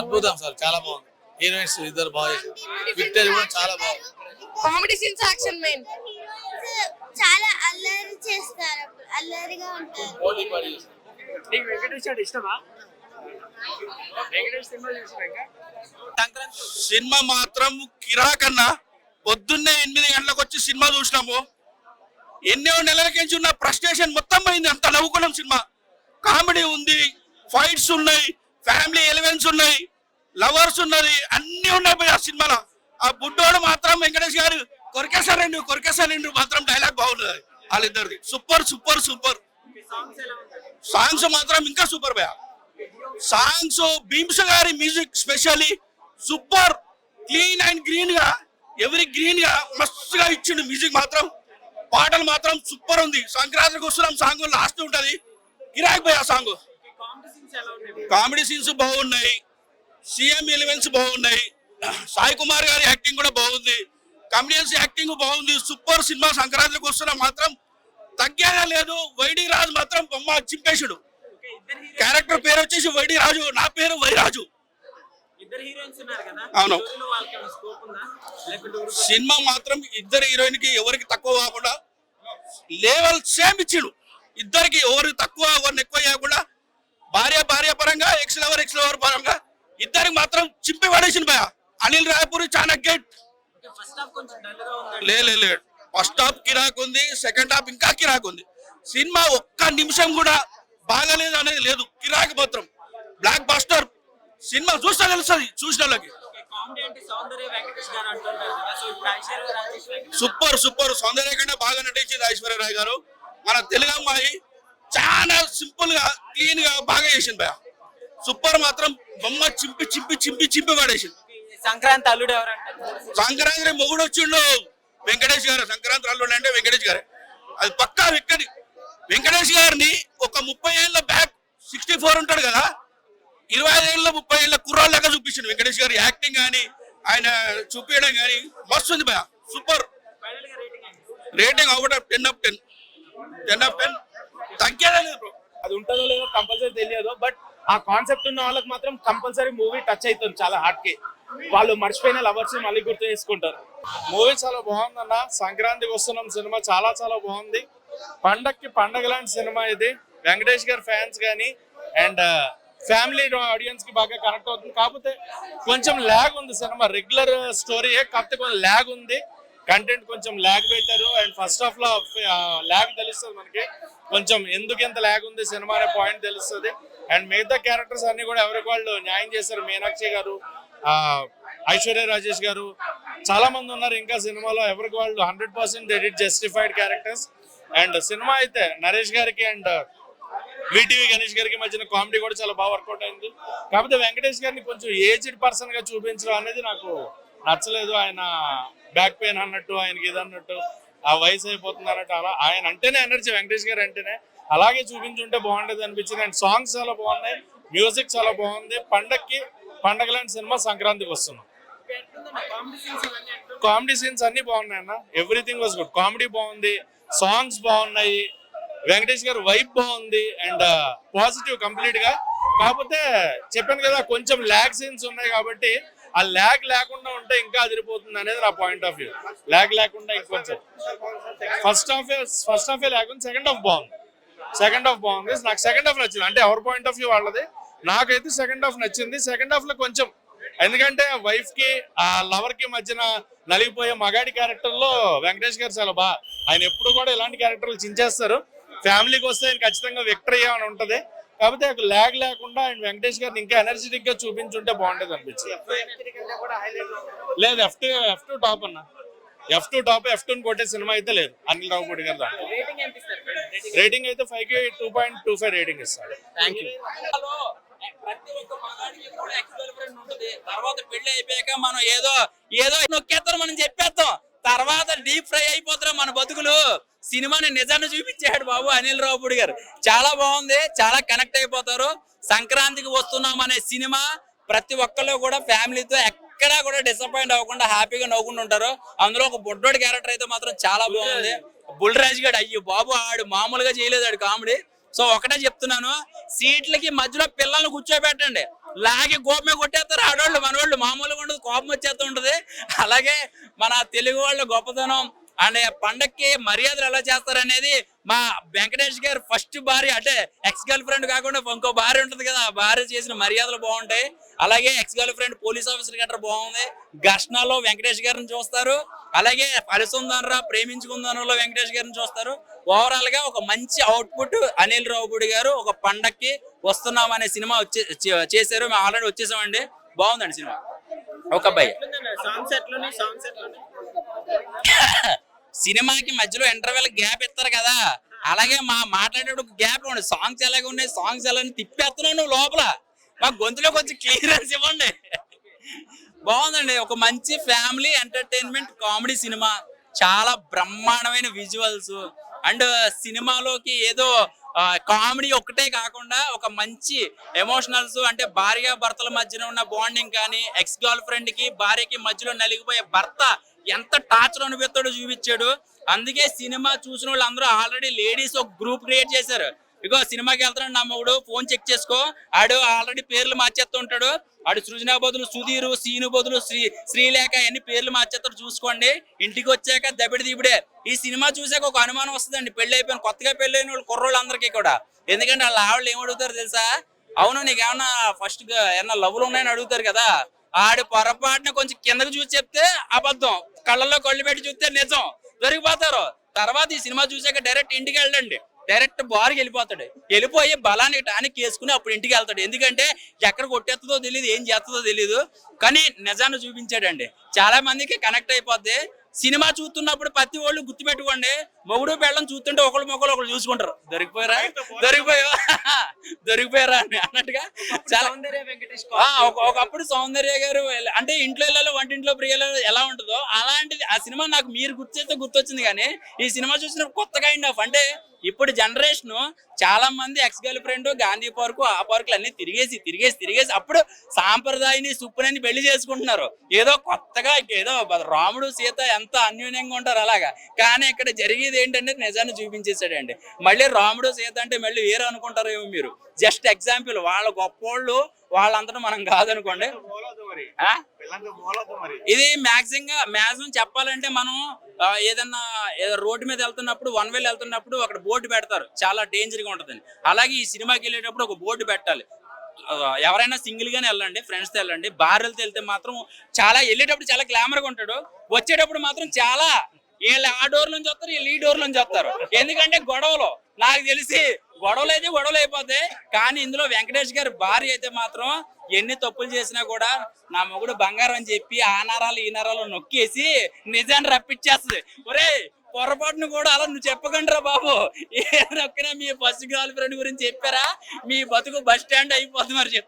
అద్భుతం సార్ చాలా బాగుంది. హీరోయిన్స్ ఇద్దరు బాగా చేశారు. విక్టరీ కూడా చాలా బాగుంది. కామెడీ సీన్స్ యాక్షన్ మెయిన్ చాలా అల్లరి చేస్తారు అల్లరిగా ఉంటారు. నీకు వెంకటేష్ అంటే ఇష్టమా? వెంకటేష్ సినిమా చూసినాక సినిమా మాత్రం కిరాకన్నా పొద్దున్నే ఎనిమిది గంటలకు వచ్చి సినిమా చూసినాము. ఎన్నో నెలలకించి ఉన్న ఫ్రస్ట్రేషన్ మొత్తం పోయింది. అంత నవ్వుకున్నాం సినిమా. కామెడీ ఉంది ఫైట్స్ ఉన్నాయి ఫ్యామిలీ ఎలిమెంట్స్ ఉన్నాయి లవర్స్ ఉన్నది అన్ని ఉన్నాయి ఆ సినిమాలో. ఆ బుడ్డోడు మాత్రం వెంకటేష్ గారు కొరికేశారండి కొరికేశారండి మాత్రం డైలాగ్ బాగున్నది వాళ్ళిద్దరిది. సూపర్ సూపర్ సూపర్ సాంగ్స్ మాత్రం ఇంకా సూపర్ భయ సాంగ్స్ భీమ్స్ గారి music specially super clean and గ్రీన్గా ఎవరి గ్రీన్గా మస్తుగా ఇచ్చిండు మ్యూజిక్ మాత్రం. పాటలు మాత్రం సూపర్ ఉంది. సంక్రాంతికి వస్తున్నాం సాంగ్ లాస్ట్ ఉంటది. గిరాక్ పోయి ఆ సాంగ్ కామెడీ సీన్స్ బాగున్నాయి. సీఎం ఎలిమెంట్స్ బాగున్నాయి. సాయి కుమార్ గారి యాక్టింగ్ కూడా బాగుంది. కమెడియన్స్ యాక్టింగ్ బాగుంది. సూపర్ సినిమా సంక్రాంతికి వస్తున్నా మాత్రం తగ్గేలా లేదు. వైడి రాజు మాత్రం బొమ్మ చింపేశాడు. క్యారెక్టర్ పేరు వచ్చేసి వైడి రాజు. నా పేరు వైరాజు అవును. సినిమా మాత్రం ఇద్దరు హీరోయిన్కి ఎవరికి తక్కువ కాకుండా లెవెల్ సేమ్ ఇచ్చిండు. ఇద్దరికి ఎవరికి తక్కువ ఎవరిని ఎక్కువ చేయకుండా భార్య భార్య పరంగా ఎక్స్ లవర్ ఎక్స్ లవర్ పరంగా ఇద్దరికి మాత్రం చింపి పడేసింది భయ అనిల్ రాయపూరి చాలా గేట్ ఫస్ట్ హాఫ్ లే లే, ఫస్ట్ హాఫ్ కిరాక్ ఉంది సెకండ్ హాఫ్ ఇంకా కిరాక్ ఉంది. సినిమా ఒక్క నిమిషం కూడా బాగలేదు అనేది లేదు కిరాక్ మాత్రం. బ్లాక్ బస్టర్ సినిమా చూస్తే తెలుస్తుంది చూసిన వాళ్ళకి సూపర్ సూపర్. సౌందర్య కంటే బాగా నటించింది ఐశ్వర్యరాయ్ గారు. మన తెలుగు అమ్మాయి చాలా సింపుల్గా క్లీన్గా బాగా చేసింది భయ సూపర్ మాత్రం బొమ్మ చింపి చింపి చింపి చింపి పడేసింది సంక్రాంతి అల్లుడు ఎవరంటారు సంక్రాంతి మొగుడు వచ్చిండు. వెంకటేష్ గారు సంక్రాంతి అల్లుడు అంటే వెంకటేష్ గారే. అది పక్కా వెంకటి వెంకటేష్ గారిని ఒక ముప్పై ఏళ్ళ బ్యాక్ సిక్స్టీ ఫోర్ ఉంటాడు కదా ఇరవై ఐదు ఏళ్ళ ముప్పై ఏళ్ళ కుర్రాళ్ళ లెక్క చూపించిండు. వెంకటేష్ గారి యాక్టింగ్ కానీ ఆయన చూపించడం కానీ మస్తు ఉంది భయ సూపర్. రేటింగ్ ఏంటి? Rating out of ten of ten ten of ten తగ్గేదే లేదు బ్రో అది ఉంటుందో లేదో కంపల్సరీ తెలియదు బట్ ఆ కాన్సెప్ట్ ఉన్న వాళ్ళకి మాత్రం కంపల్సరీ మూవీ టచ్ అవుతుంది చాలా హార్ట్కి వాళ్ళు మర్చిపోయిన లవర్స్ మళ్ళీ గుర్తు చేసుకుంటారు. మూవీ చాలా బాగుందన్న సంక్రాంతికి వస్తున్నాం సినిమా చాలా చాలా బాగుంది. పండక్కి పండగ లాంటి సినిమా ఇది. వెంకటేష్ గారి ఫ్యాన్స్ కానీ అండ్ ఫ్యామిలీ ఆడియన్స్కి బాగా కనెక్ట్ అవుతుంది. కాకపోతే కొంచెం ల్యాగ్ ఉంది సినిమా. రెగ్యులర్ స్టోరీ uh, కాకపోతే కొంచెం ల్యాగ్ ఉంది. కంటెంట్ కొంచెం ల్యాగ్ పెట్టారు. అండ్ ఫస్ట్ హాఫ్లో ల్యాగ్ తెలుస్తుంది మనకి. కొంచెం ఎందుకు ఎంత ల్యాగ్ ఉంది సినిమా అనే పాయింట్ తెలుస్తుంది. అండ్ మిగతా క్యారెక్టర్స్ అన్ని కూడా ఎవరికి వాళ్ళు న్యాయం చేశారు? మీనాక్షి గారు ఐశ్వర్య రాజేష్ గారు. చాలా మంది ఉన్నారు ఇంకా సినిమాలో ఎవరికి వాళ్ళు hundred percent edit justified characters and cinema అయితే నరేష్ గారికి అండ్ విటివి గణేష్ గారికి మధ్యన కామెడీ కూడా చాలా బాగా వర్కౌట్ అయింది. కాకపోతే వెంకటేష్ గారిని కొంచెం ఏజ్డ్ పర్సన్గా చూపించడం అనేది నాకు నచ్చలేదు ఆయన బ్యాక్ పెయిన్ అన్నట్టు ఆయనకి ఇది అన్నట్టు ఆ వయసు అయిపోతుంది అన్నట్టు అలా ఆయన అంటేనే ఎనర్జీ వెంకటేష్ గారు అంటేనే. అలాగే చూపించుంటే బాగుండేది అనిపించింది. అండ్ సాంగ్స్ చాలా బాగున్నాయి మ్యూజిక్ చాలా బాగుంది. పండక్కి పండగలాంటి సినిమా సంక్రాంతికి వస్తున్నాం. కామెడీ సీన్స్ కామెడీ సీన్స్ అన్ని బాగున్నాయి అన్న. ఎవ్రీథింగ్ వాజ్ గుడ్ కామెడీ బాగుంది సాంగ్స్ బాగున్నాయి. వెంకటేష్ గారు వైబ్ బాగుంది. అండ్ పాజిటివ్ కంప్లీట్గా. కాకపోతే చెప్పాను కదా కొంచెం ల్యాగ్ సీన్స్ ఉన్నాయి కాబట్టి ఆ ల్యాగ్ లేకుండా ఉంటే ఇంకా అదిరిపోతుంది అనేది నా పాయింట్ ఆఫ్ వ్యూ ల్యాగ్ లేకుండా ఇంకొంచెం ఫస్ట్ హాఫ్ ఫస్ట్ హాఫ్ లేకుండా సెకండ్ హాఫ్ బాగుంది. సెకండ్ హాఫ్ బాగుంది. నాకు సెకండ్ హాఫ్ నచ్చింది. అంటే ఎవరి పాయింట్ ఆఫ్ వ్యూ వాళ్ళది? నాకైతే సెకండ్ హాఫ్ నచ్చింది. సెకండ్ హాఫ్లో కొంచెం ఎందుకంటే వైఫ్కి ఆ లవర్కి మధ్యన నలిగిపోయే మగాడి క్యారెక్టర్లో వెంకటేష్ గారు చాలా బాగా ఆయన ఎప్పుడు కూడా ఇలాంటి క్యారెక్టర్లు చించేస్తారు. ఫ్యామిలీకి వస్తే ఆయన ఖచ్చితంగా విక్టరీ అని ఉంటది. కాకపోతే ల్యాగ్ లేకుండా ఆయన వెంకటేష్ గారిని ఇంకా ఎనర్జెటిక్గా చూపించుంటే బాగుంటది అనిపించింది. లేదు F two F two top అన్న. F two top F two కొట్టే సినిమా అయితే లేదు. అనిల్ రావుపూడి గారు దాంట్లో. రేటింగ్ అయితే ఫైవ్కి two point two five rating ఇస్తాడు. థ్యాంక్ యూ ప్రతి ఒక్క మగాడికి కూడా ఎక్స్ గర్ల్ ఫ్రెండ్ ఉంటుంది. తర్వాత పెళ్ళి అయిపోయాక మనం ఏదో ఏదో నొక్కేస్తాం మనం చెప్పేస్తాం తర్వాత డీప్ ఫ్రై అయిపోతారు మన బతుకులు. సినిమాని నిజాన్ని చూపించాడు బాబు అనిల్ రావుపూడి గారు. చాలా బాగుంది చాలా కనెక్ట్ అయిపోతారు. సంక్రాంతికి వస్తున్నాం అనే సినిమా ప్రతి ఒక్కళ్ళు కూడా ఫ్యామిలీతో ఎక్కడా కూడా డిసప్పాయింట్ అవ్వకుండా హ్యాపీగా నవ్వుకుంటూ ఉంటారు. అందులో ఒక బొడ్డోడి క్యారెక్టర్ అయితే మాత్రం చాలా బాగుంది. బుల్రాజ్ గారు అయ్యో బాబు ఆడు మామూలుగా చేయలేదు ఆడు కామెడీ. సో ఒకటే చెప్తున్నాను సీట్లకి మధ్యలో పిల్లల్ని కూర్చోబెట్టండి. లాగి కోపమే కొట్టేస్తారు ఆడవాళ్ళు మనవాళ్ళు మామూలుగా ఉండదు కోపం వచ్చేస్తూ ఉంటుంది. అలాగే మన తెలుగు వాళ్ళ గొప్పతనం అండ్ పండక్కి మర్యాదలు ఎలా చేస్తారనేది మా వెంకటేష్ గారు ఫస్ట్ భార్య అంటే ఎక్స్ గర్ల్ ఫ్రెండ్ కాకుండా ఇంకో భార్య ఉంటది కదా ఆ భార్య చేసిన మర్యాదలు బాగుంటాయి. అలాగే ex girlfriend police officer గట్రా బాగుంది. ఘర్షణలో వెంకటేష్ గారిని చూస్తారు. అలాగే కలిసుందనరా ప్రేమించుకుందనలో వెంకటేష్ గారిని చూస్తారు. ఓవరాల్గా ఒక మంచి అవుట్పుట్ అనిల్ రావుపూడి గారు ఒక పండక్కి వస్తున్నాం అనే సినిమా వచ్చే చేశారు. మేము ఆల్రెడీ వచ్చేసామండి. బాగుందండి సినిమా. ఒక అబ్బాయి. సినిమాకి మధ్యలో ఇంటర్వెల్ గ్యాప్ ఇస్తారు కదా. అలాగే మా మాట్లాడేటప్పుడు గ్యాప్ ఉండే సాంగ్స్ ఎలాగ ఉన్నాయి సాంగ్స్ ఎలా తిప్పేస్తున్నావు నువ్వు లోపల. మా గొంతులో కొంచెం క్లియరెన్స్ ఇవ్వండి. బాగుందండి. ఒక మంచి ఫ్యామిలీ ఎంటర్టైన్మెంట్ కామెడీ సినిమా. చాలా బ్రహ్మాండమైన విజువల్స్. అండ్ సినిమాలోకి ఏదో కామెడీ ఒక్కటే కాకుండా ఒక మంచి ఎమోషనల్స్ అంటే భార్య భర్తల మధ్యన ఉన్న బాండింగ్ కానీ ఎక్స్ గర్ల్ ఫ్రెండ్కి భార్యకి మధ్యలో నలిగిపోయే భర్త ఎంత టార్చర్ అనిపిస్తాడు చూపించాడు. అందుకే సినిమా చూసిన వాళ్ళు అందరూ ఆల్రెడీ లేడీస్ ఒక గ్రూప్ క్రియేట్ చేశారు. ఇగో సినిమాకి వెళ్తున్నాడు నా ఫోన్ చెక్ చేసుకో. ఆడు ఆల్రెడీ పేర్లు మార్చేస్తూ ఉంటాడు. ఆడు సృజన బదులు సుధీరు సీను బదులు శ్రీ శ్రీలేఖ అన్ని పేర్లు మార్చేస్తారు చూసుకోండి. ఇంటికి వచ్చాక దబిడి దిబిడే ఈ సినిమా చూసాక ఒక అనుమానం వస్తుందండి. పెళ్ళి అయిపోయిన కొత్తగా పెళ్ళి అయిన వాళ్ళు కుర్రోళ్ళందరికీ కూడా. ఎందుకంటే వాళ్ళ ఆవిడలు ఏం అడుగుతారు తెలుసా? అవును నీకేమన్నా ఫస్ట్ ఏమన్నా లవ్లు ఉన్నాయని అడుగుతారు కదా? ఆడు పొరపాటున కొంచెం కిందకు చూసి చెప్తే అబద్ధం. కళ్ళల్లో కళ్ళు పెట్టి చూస్తే నిజం. దొరికిపోతారు. తర్వాత ఈ సినిమా చూసాక డైరెక్ట్ ఇంటికి వెళ్ళండి. డైరెక్ట్ బార్కి వెళ్ళిపోతాడు. వెళ్ళిపోయి బలాన్ని టానిక్ వేసుకుని అప్పుడు ఇంటికి వెళ్తాడు. ఎందుకంటే ఎక్కడ కొట్టేస్తుందో తెలియదు ఏం చేస్తుందో తెలియదు కానీ నిజాన్ని చూపించాడండి. చాలా మందికి కనెక్ట్ అయిపోద్ది. సినిమా చూస్తున్నప్పుడు ప్రతి వాళ్ళు గుర్తుపెట్టుకోండి. మొగుడు పెళ్ళం చూస్తుంటే ఒకళ్ళు మొక్కలు ఒకళ్ళు చూసుకుంటారు. దొరికిపోయారా? దొరికిపోయా దొరికిపోయారా అని అన్నట్టుగా చాలా ఒకప్పుడు సౌందర్య గారు అంటే ఇంట్లో వంటింట్లో ప్రియులు ఎలా ఉంటుందో అలాంటిది ఆ సినిమా నాకు మీరు గుర్తు చేస్తే గుర్తొచ్చింది కానీ ఈ సినిమా చూసినప్పుడు కొత్త కైండ్ ఆఫ్ అంటే ఇప్పుడు జనరేషన్ చాలా మంది ex girlfriend Gandhi park ఆ పార్కులు అన్ని తిరిగేసి తిరిగేసి తిరిగేసి అప్పుడు సాంప్రదాయని సుప్పునని పెళ్ళి చేసుకుంటున్నారు. ఏదో కొత్తగా ఏదో రాముడు సీత ఎంత అన్యోన్యంగా ఉంటారు అలాగా. కానీ ఇక్కడ జరిగేది ఏంటంటే నిజాన్ని చూపించేసాడండి మళ్ళీ రాముడు సీత అంటే మళ్ళీ వేరే అనుకుంటారేమో మీరు. జస్ట్ ఎగ్జాంపుల్ వాళ్ళ గొప్పోళ్ళు వాళ్ళంతటా మనం కాదనుకోండి. ఇది మ్యాక్సిమం గా మ్యాక్సిమం చెప్పాలంటే మనం ఏదన్నా ఏదో రోడ్డు మీద వెళ్తున్నప్పుడు వన్ వేలు వెళ్తున్నప్పుడు అక్కడ బోర్డు పెడతారు. చాలా డేంజర్గా ఉంటదని. అలాగే ఈ సినిమాకి వెళ్ళేటప్పుడు ఒక బోర్డు పెట్టాలి. ఎవరైనా సింగిల్ గానే వెళ్ళండి ఫ్రెండ్స్తో వెళ్ళండి. బార్లతో వెళ్తే మాత్రం చాలా వెళ్ళేటప్పుడు చాలా గ్లామర్గా ఉంటాడు. వచ్చేటప్పుడు మాత్రం చాలా వీళ్ళు ఆ డోర్ నుంచి వస్తారు వీళ్ళు ఈ డోర్ నుంచి వస్తారు. ఎందుకంటే గొడవలు. నాకు తెలిసి గొడవలు అయితే గొడవలు అయిపోతాయి కానీ ఇందులో వెంకటేష్ గారి భార్య అయితే మాత్రం ఎన్ని తప్పులు చేసినా కూడా నా మొగుడు బంగారం అని చెప్పి ఆ నరాలు ఈ నరాలు నొక్కేసి నిజాన్ని రప్పించేస్తుంది. ఒరే పొరపాటును కూడా అలా నువ్వు చెప్పకండి బాబు. ఏ నొక్కినా మీ ఫస్ట్ గర్ల్ ఫ్రెండ్ గురించి చెప్పారా? మీ బతుకు బస్ స్టాండ్ అయిపోతుంది మరి చెప్తా